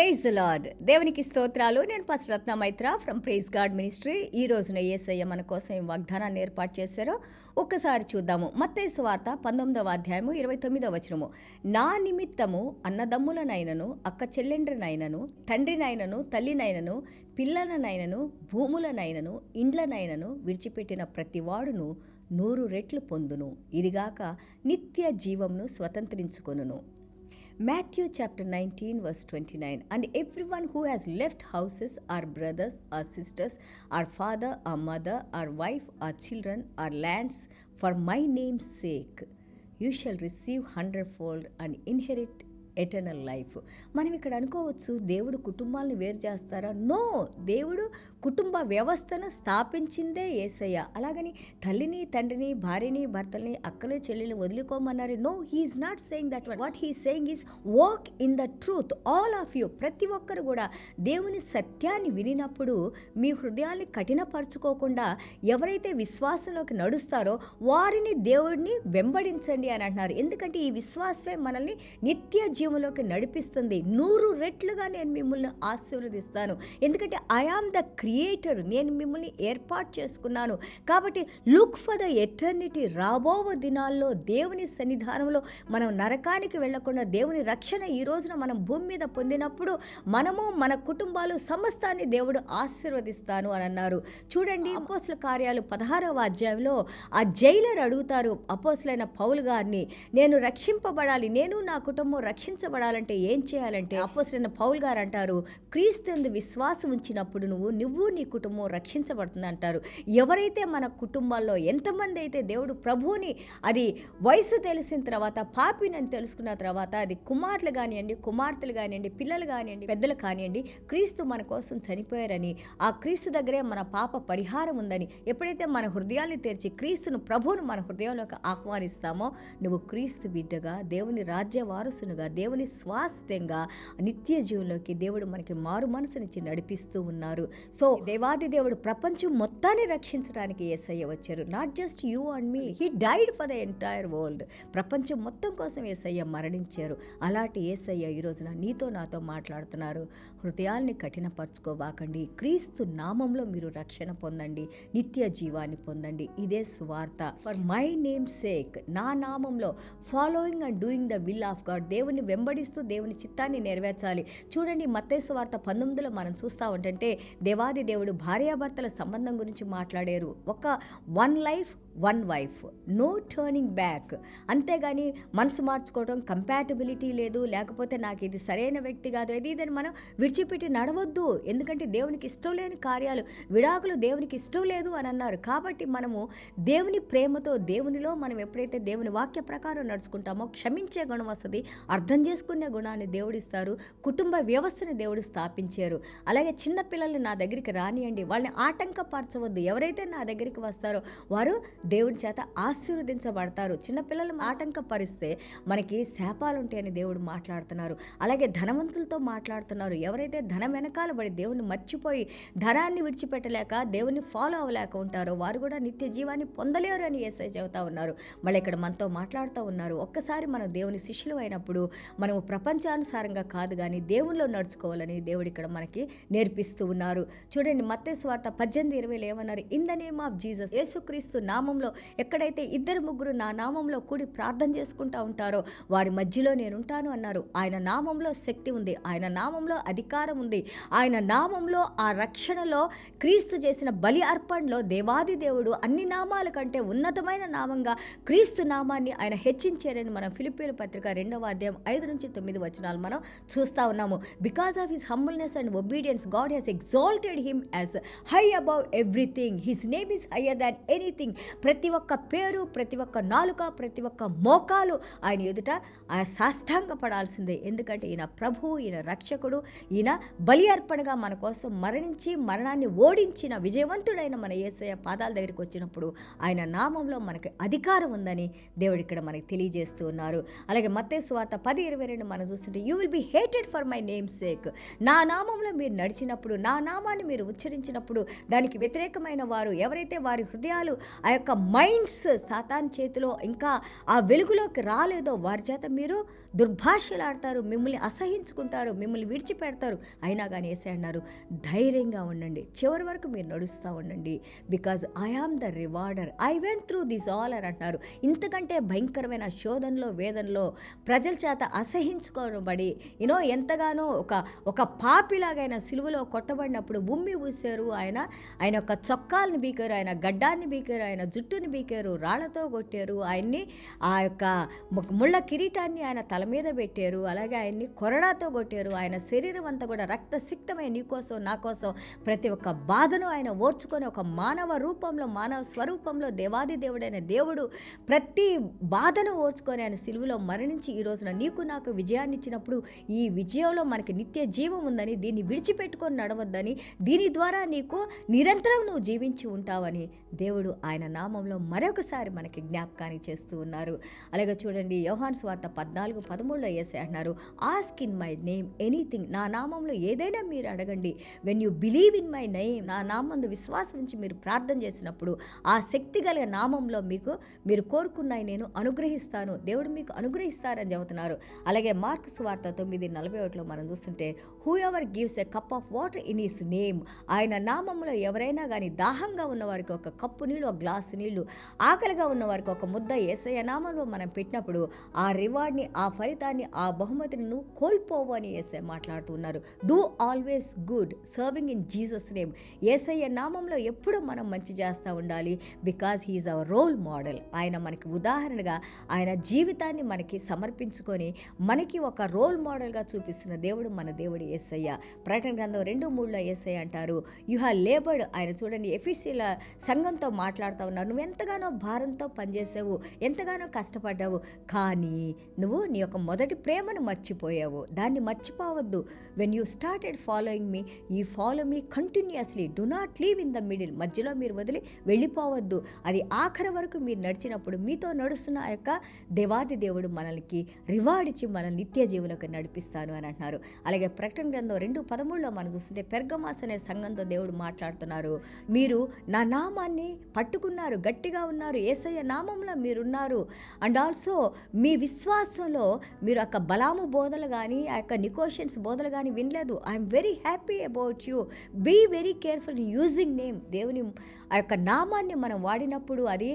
Praise the lord దేవునికి స్తోత్రాలు. నేను పశ్రత్న మైత్ర ఫ్రమ్ ప్రైజ్ గాడ్ మినిస్ట్రీ ఈ రోజున ఏసయ్య మన కోసం ఈ వాగ్దానాన్ని ఏర్పాటు చేశారో ఒక్కసారి చూద్దాము. మత్తయి వార్త పంతొమ్మిదవ అధ్యాయము ఇరవై తొమ్మిదవ వచనము. నా నిమిత్తము అన్నదమ్ములనైనను అక్క చెల్లెండ్రనైనను తండ్రినైనను తల్లినైనను పిల్లలనైనను భూములనైనను ఇండ్లనైనను విడిచిపెట్టిన ప్రతివాడును నూరు రెట్లు పొందును. ఇదిగాక నిత్య జీవంను స్వతంత్రించుకొనును. Matthew chapter 19, verse 29. And everyone who has left houses, or brothers, or sisters, or father, or mother, or wife, or children, or lands, for my name's sake, you shall receive hundredfold and inherit eternal life మనం ఇక్కడ అనుకోవచ్చు దేవుడు కుటుంబాలను వేరు చేస్తారా? No! దేవుడు కుటుంబ వ్యవస్థను స్థాపించిందే ఏసయ్య. అలాగని తల్లిని తండ్రిని భార్యని భర్తల్ని అక్కలు చెల్లెలు వదులుకోమన్నారు. No! He's not saying that what he saying is walk in the truth all of you ప్రతి ఒక్కరు కూడా దేవుని సత్యాన్ని వినినప్పుడు మీ హృదయాన్ని కఠినపరచుకోకుండా ఎవరైతే విశ్వాసంలోకి నడుస్తారో వారిని దేవుడిని వెంబడించండి అని అంటున్నారు. ఎందుకంటే ఈ విశ్వాసమే మనల్ని నిత్య సత్యములోకి నడిపిస్తుంది. నూరు రెట్లుగా నేను మిమ్మల్ని ఆశీర్వదిస్తాను. ఎందుకంటే ఐ ఆమ్ ద క్రియేటర్ నేను మిమ్మల్ని ఏర్పాటు చేసుకున్నాను. కాబట్టి లుక్ ఫర్ ద ఎటర్నిటీ రాబో దినాల్లో దేవుని సన్నిధానంలో మనం నరకానికి వెళ్ళకుండా దేవుని రక్షణ ఈ రోజున మనం భూమి మీద పొందినప్పుడు మనము మన కుటుంబాలు సమస్తాన్ని దేవుడు ఆశీర్వదిస్తాను అని అన్నారు. చూడండి అపోసుల కార్యాలు పదహారవ అధ్యాయంలో ఆ జైలర్ అడుగుతారు అపోస్లైన పౌలు గారిని నేను రక్షింపబడాలి. నేను నా కుటుంబం రక్షించబడాలంటే ఏం చేయాలంటే అపోసరైన పౌల్ గారు అంటారు క్రీస్తు విశ్వాసం ఉంచినప్పుడు నువ్వు నువ్వు నీ కుటుంబం రక్షించబడుతుంది అంటారు ఎవరైతే మన కుటుంబాల్లో ఎంతమంది అయితే దేవుడు ప్రభువుని అది వయసు తెలిసిన తర్వాత పాపినని తెలుసుకున్న తర్వాత అది కుమారులు కానివ్వండి కుమార్తెలు కానివ్వండి పిల్లలు కానివ్వండి పెద్దలు కానివ్వండి క్రీస్తు మన కోసం చనిపోయారని ఆ క్రీస్తు దగ్గరే మన పాప పరిహారం ఉందని ఎప్పుడైతే మన హృదయాన్ని తెరిచి క్రీస్తును ప్రభువును మన హృదయంలోకి ఆహ్వానిస్తామో నువ్వు క్రీస్తు బిడ్డగా దేవుని రాజ్య వారసునుగా దేవుని స్వాస్థ్యంగా నిత్య జీవంలోకి దేవుడు మనకి మారు మనసునిచ్చి నడిపిస్తూ ఉన్నారు. సో దేవాది దేవుడు ప్రపంచం మొత్తాన్ని రక్షించడానికి ఏసయ్య వచ్చారు. Not just you and me he died for the entire world ప్రపంచం మొత్తం కోసం ఏసయ్య మరణించారు. అలాంటి ఏసయ్య ఈ రోజున నీతో నాతో మాట్లాడుతున్నారు. హృదయాల్ని కఠినపరచుకోబాకండి క్రీస్తు నామంలో మీరు రక్షణ పొందండి. నిత్య జీవాన్ని పొందండి. ఇదే సువార్త. ఫర్ మై నేమ్ సేక్ నా నామంలో following and doing the will of God దేవుని వెంబడిస్తూ దేవుని చిత్తాన్ని నెరవేర్చాలి. చూడండి మత్తేసు వార్త పంతొమ్మిదిలో మనం చూస్తా ఉంటే దేవాది దేవుడు భార్యాభర్తల సంబంధం గురించి మాట్లాడారు. ఒక one life one wife. No turning back. అంతేగాని మనసు మార్చుకోవడం కంపాటబిలిటీ లేదు. లేకపోతే నాకు ఇది సరైన వ్యక్తి కాదు. ఇది ఇదని మనం విడిచిపెట్టి నడవద్దు. ఎందుకంటే దేవునికి ఇష్టం లేని కార్యాలు విడాకులు దేవునికి ఇష్టం లేదు అని అన్నారు. కాబట్టి మనము దేవుని ప్రేమతో దేవునిలో మనం ఎప్పుడైతే దేవుని వాక్య ప్రకారం నడుచుకుంటామో క్షమించే గుణం వస్తుంది. అర్థం చేసుకునే గుణాన్ని దేవుడిస్తారు. కుటుంబ వ్యవస్థని దేవుడు స్థాపించారు. అలాగే చిన్న పిల్లల్ని నా దగ్గరికి రానియండి. వాళ్ళని ఆటంకపరచవద్దు. ఎవరైతే నా దగ్గరికి వస్తారో వారు దేవుని చేత ఆశీర్వదించబడతారు. చిన్నపిల్లలు ఆటంకపరిస్తే మనకి శాపాలు ఉంటాయని దేవుడు మాట్లాడుతున్నారు. అలాగే ధనవంతులతో మాట్లాడుతున్నారు. ఎవరైతే ధనం వెనకాల పడి దేవుని మర్చిపోయి ధనాన్ని విడిచిపెట్టలేక దేవుని ఫాలో అవ్వలేక ఉంటారో వారు కూడా నిత్య జీవాన్ని పొందలేరు అని ఏసై చెబుతా ఉన్నారు. మళ్ళీ ఇక్కడ మనతో మాట్లాడుతూ ఉన్నారు. ఒక్కసారి మనం దేవుని శిష్యులు అయినప్పుడు మనము ప్రపంచానుసారంగా కాదు కానీ దేవునిలో నడుచుకోవాలని దేవుడు ఇక్కడ మనకి నేర్పిస్తూ ఉన్నారు. చూడండి మత్తేసు వార్త పద్దెనిమిది ఇరవైలో ఏమన్నారు? In the name of Jesus Yesukristu నామంలో ఎక్కడైతే ఇద్దరు ముగ్గురు నా నామంలో కూడి ప్రార్థన చేసుకుంటా ఉంటారో వారి మధ్యలో నేను ఉంటాను అన్నారు. ఆయన నామంలో శక్తి ఉంది. ఆయన నామంలో అధికారం ఉంది. ఆయన నామంలో ఆ రక్షణలో క్రీస్తు చేసిన బలి అర్పణలో దేవాది దేవుడు అన్ని నామాల కంటే ఉన్నతమైన నామంగా క్రీస్తు నామాన్ని ఆయన హెచ్చించారని మనం ఫిలిపీన్ పత్రిక రెండవ అధ్యాయం ఐదు నుంచి తొమ్మిది వచనాలు మనం చూస్తా ఉన్నాము. Because of his humbleness and obedience God has exalted him as high above everything his name is higher than anything ప్రతి ఒక్క పేరు ప్రతి ఒక్క నాలుక ప్రతి ఒక్క మోకాలు ఆయన ఎదుట ఆయన సాష్టాంగ పడాల్సిందే ఎందుకంటే ఈయన ప్రభు ఈయన రక్షకుడు ఈయన బలి అర్పణగా మన కోసం మరణించి మరణాన్ని ఓడించిన విజయవంతుడైన మన యేసయ్య పాదాల దగ్గరికి వచ్చినప్పుడు ఆయన నామంలో మనకి అధికారం ఉందని దేవుడు ఇక్కడ మనకి తెలియజేస్తూ ఉన్నారు. అలాగే మత్తే వార్త పది ఇరవై రెండు మనం చూస్తుంటే you will be hated for my name sake నా నామంలో మీరు నడిచినప్పుడు నా నామాన్ని మీరు ఉచ్చరించినప్పుడు దానికి వ్యతిరేకమైన వారు ఎవరైతే వారి హృదయాలు ఆ యొక్క యొక్క మైండ్స్ సాతాన్ చేతిలో ఇంకా ఆ వెలుగులోకి రాలేదో వారి చేత మీరు దుర్భాషలాడతారు మిమ్మల్ని అసహించుకుంటారు మిమ్మల్ని విడిచిపెడతారు. అయినా కానీ వేసే అన్నారు ధైర్యంగా ఉండండి చివరి వరకు మీరు నడుస్తూ ఉండండి. Because I am the rewarder I went through this all అని అంటారు ఇంతకంటే భయంకరమైన శోధనలో వేదనలో ప్రజల చేత అసహించుకోబడి యూనో ఎంతగానో ఒక ఒక పాపిలాగైన సిలువలో కొట్టబడినప్పుడు ఉమ్మి ఊసారు ఆయన ఆయన యొక్క చొక్కాలను బీకారు ఆయన గడ్డాన్ని బీకారు ఆయన జుట్టుని బీకారు రాళ్ళతో కొట్టారు. ఆయన్ని ఆ యొక్క ముళ్ళ కిరీటాన్ని ఆయన తల మీద పెట్టారు. అలాగే ఆయన్ని కొరడాతో కొట్టారు. ఆయన శరీరం అంతా కూడా రక్తసిక్తమై నీకోసం నా కోసం ప్రతి ఒక్క బాధను ఆయన ఓర్చుకొని ఒక మానవ రూపంలో మానవ స్వరూపంలో దేవాది దేవుడైన దేవుడు ప్రతి బాధను ఓర్చుకొని ఆయన సిలువలో మరణించి ఈ రోజున నీకు నాకు విజయాన్ని ఇచ్చినప్పుడు ఈ విజయంలో మనకి నిత్య జీవం ఉందని దీన్ని విడిచిపెట్టుకొని నడవద్దని దీని ద్వారా నీకు నిరంతరం నువ్వు జీవించి ఉంటావని దేవుడు ఆయన నామంలో మరొకసారి మనకి జ్ఞాపకానికి చేస్తూ ఉన్నారు. అలాగే చూడండి యోహాన్ స్వార్త పద్నాలుగు పదమూడులో వేసే అంటున్నారు ask in my name anything నా నామంలో ఏదైనా మీరు అడగండి. When you believe in my name నా నామందు విశ్వాసం నుంచి మీరు ప్రార్థన చేసినప్పుడు ఆ శక్తి గల నామంలో మీకు మీరు కోరుకున్నాయి నేను అనుగ్రహిస్తాను. దేవుడు మీకు అనుగ్రహిస్తారని చెబుతున్నారు. అలాగే మార్క్ స్వార్త తొమ్మిది నలభై ఒకటిలో మనం చూస్తుంటే whoever gives a cup of water in his name ఆయన నామంలో ఎవరైనా కానీ దాహంగా ఉన్న వారికి ఒక కప్పు నీళ్ళు ఒక గ్లాసు నీళ్ళు. ఆకలిగా ఉన్న వారికి ఒక ముద్ద ఏసయ్య నామంలో మనం పెట్టినప్పుడు ఆ రివార్డ్ని ఆ ఫలితాన్ని ఆ బహుమతిని నువ్వు కోల్పోవు అని ఏసఐ మాట్లాడుతున్నారు do always good serving in Jesus name. Yesayya నామంలో ఎప్పుడూ మనం మంచి చేస్తూ ఉండాలి. Because he's our role model. ఆయన మనకి ఉదాహరణగా ఆయన జీవితాన్ని మనకి సమర్పించుకొని మనకి ఒక రోల్ మోడల్గా చూపిస్తున్న దేవుడు మన దేవుడు ఏసయ్య. ప్రకటన గ్రంథం రెండు మూడులో ఏసయ్య అంటారు యు హ్యావ్ లేబర్డ్. ఆయన చూడండి ఎఫీసీల సంఘంతో మాట్లాడుతూ ఉన్నారు. నువ్వు ఎంతగానో భారంతో పనిచేసావు ఎంతగానో కష్టపడ్డావు కానీ నువ్వు నీ యొక్క మొదటి ప్రేమను మర్చిపోయావు. దాన్ని మర్చిపోవద్దు. When you started following me ఈ follow me continuously do not leave in the middle మధ్యలో మీరు వదిలి వెళ్ళిపోవద్దు. అది ఆఖరి వరకు మీరు నడిచినప్పుడు మీతో నడుస్తున్న ఆ యొక్క దేవాది దేవుడు మనల్కి రివార్డ్ ఇచ్చి మన నిత్య జీవులకు నడిపిస్తాను అని అంటున్నారు. అలాగే ప్రకటన గ్రంథం రెండు పదమూడులో మనం చూస్తుంటే పెర్గమాస్ అనే సంఘంతో దేవుడు మాట్లాడుతున్నారు. మీరు నా నామాన్ని ఉన్నారు గట్టిగా ఉన్నారు ఏసయ్య నామంలో మీరున్నారు. అండ్ ఆల్సో మీ విశ్వాసంలో మీరు యొక్క బలాము బోధలు కానీ ఆ యొక్క నికోషన్స్ బోధలు కానీ వినలేదు. I'm very happy about you be very careful using name దేవుని ఆ యొక్క నామాన్ని మనం వాడినప్పుడు అది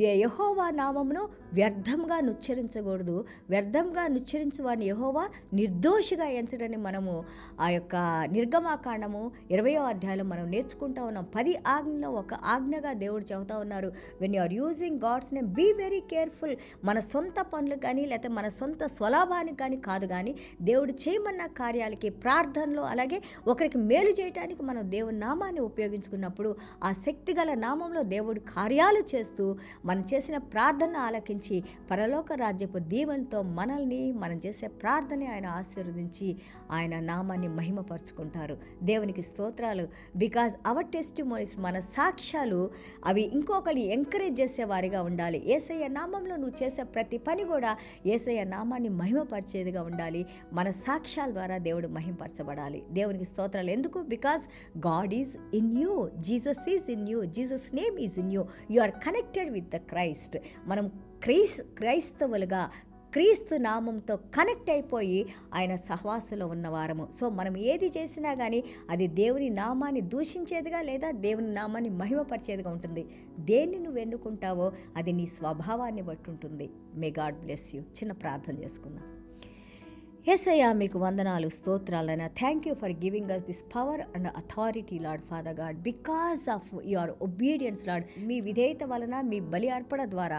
యహోవా నామమును వ్యర్థంగా నుచ్చరించకూడదు. వ్యర్థంగా నుచ్చరించు వారిని యహోవా నిర్దోషిగా ఎంచడని మనము ఆ యొక్క నిర్గమాకాండము ఇరవయో అధ్యాయంలో మనం నేర్చుకుంటా ఉన్నాం. పది ఆజ్ఞలో ఒక ఆజ్ఞగా దేవుడు చెబుతా ఉన్నారు when are using God's name be very careful మన సొంత పనులు కానీ లేకపోతే మన సొంత స్వలాభానికి కానీ కాదు కానీ దేవుడు చేయమన్న కార్యాలకి ప్రార్థనలో అలాగే ఒకరికి మేలు చేయడానికి మనం దేవుని నామాన్ని ఉపయోగించుకున్నప్పుడు ఆ శక్తిగల నామంలో దేవుడు కార్యాలు చేస్తూ మనం చేసిన ప్రార్థన ఆలకించి పరలోక రాజ్యపు దీవెనతో మనల్ని మనం చేసే ప్రార్థనే ఆయన ఆశీర్వదించి ఆయన నామాన్ని మహిమపరుచుకుంటారు. దేవునికి స్తోత్రాలు. బికాజ్ అవర్ టెస్ట్ మన సాక్ష్యాలు అవి ఒకరిని ఎంకరేజ్ చేసేవారిగా ఉండాలి. ఏసయ్య నామంలో నువ్వు చేసే ప్రతి పని కూడా ఏసయ్య నామాన్ని మహిమపరిచేదిగా ఉండాలి. మన సాక్ష్యాల ద్వారా దేవుడు మహిమపరచబడాలి. దేవునికి స్తోత్రాలు. ఎందుకు? Because God is in you Jesus is in you Jesus name is in you you are connected with the Christ మనం క్రైస్ క్రైస్తవులుగా క్రీస్తు నామంతో కనెక్ట్ అయిపోయి ఆయన సహవాసంలో ఉన్నవారము సో మనం ఏది చేసినా కానీ అది దేవుని నామాన్ని దూషించేదిగా లేదా దేవుని నామాన్ని మహిమపరిచేదిగా ఉంటుంది. దేన్ని నువ్వు ఎన్నుకుంటావో అది నీ స్వభావాన్ని బట్టి ఉంటుంది. మే గాడ్ బ్లెస్ యూ చిన్న ప్రార్థన చేసుకుందాం. ఎస్ఐయా అయ్యా మీకు వందనాలు స్తోత్రాలైనా. Thank you for giving us this power and authority Lord father God because of your obedience Lord మీ విధేయత వలన మీ బలి అర్పణ ద్వారా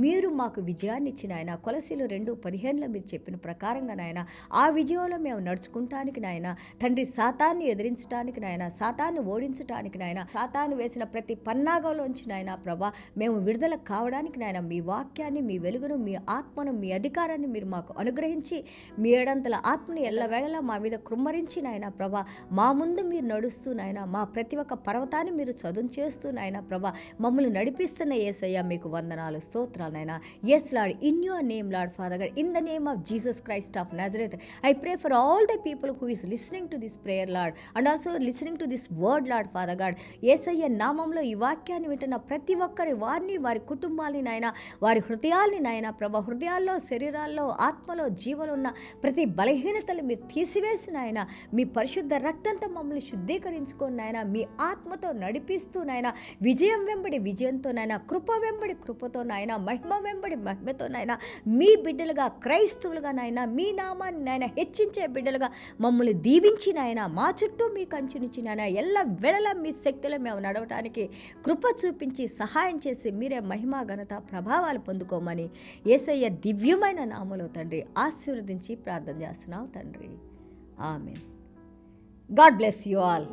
మీరు మాకు విజయాన్ని ఇచ్చిన ఆయన కొలసీలు రెండు పదిహేనులో మీరు చెప్పిన ప్రకారంగా నాయన ఆ విజయంలో మేము నడుచుకుంటానికి నాయన తండ్రి సాతాన్ని ఎదిరించడానికి నాయన సాతాన్ని ఓడించడానికి నాయన సాతాను వేసిన ప్రతి పన్నాగంలోంచి నాయన ప్రభా మేము విడుదల కావడానికి నాయన మీ వాక్యాన్ని మీ వెలుగును మీ ఆత్మను మీ అధికారాన్ని మీరు మాకు అనుగ్రహించి మీ ఏడంతల ఆత్మని ఎల్లవేళలా మా మీద కృమ్మరించి నాయన ప్రభా. మా ముందు మీరు నడుస్తూ నాయన మా ప్రతి ఒక్క పర్వతాన్ని మీరు చదువు చేస్తూ నాయన ప్రభా. మమ్మల్ని నడిపిస్తున్న ఏసయ్య మీకు వందనాలు స్తోత్రాలు నాయన. Yes Lord in your name Lord father God in the name of Jesus Christ of Nazareth I pray for all the people who is listening to this prayer Lord and also listening to this word Lord father God Yesayya నామంలో ఈ వాక్యాన్ని వింటున్న ప్రతి ఒక్కరి వారిని వారి కుటుంబాన్ని నాయన వారి హృదయాల్ని నాయన ప్రభ హృదయాల్లో శరీరాల్లో ఆత్మలో జీవలు ఉన్న ప్రతి బలహీనతలు మీరు తీసివేసిన ఆయన మీ పరిశుద్ధ రక్తంతో మమ్మల్ని శుద్ధీకరించుకొని నాయన మీ ఆత్మతో నడిపిస్తూ నాయన విజయం వెంబడి విజయంతో నాయన కృప వెంబడి కృపతో నాయన మహిమ వెంబడి మహిమతో నాయన మీ బిడ్డలుగా క్రైస్తవులుగా నాయన మీ నామాన్ని నాయన హెచ్చించే బిడ్డలుగా మమ్మల్ని దీవించి నాయన మా చుట్టూ మీ కంచునిచ్చి నాయన ఎల్ల వెళ్ళల మీ శక్తిలో మేము నడవటానికి కృప చూపించి సహాయం చేసి మీరే మహిమ ఘనత ప్రభావాలు పొందుకోమని ఏసయ్య దివ్యమైన నామలో తండ్రి ఆశీర్వదించి ప్రార్థన చేస్తున్నావు తండ్రి. ఆమె గాడ్ బ్లెస్ యు ఆల్.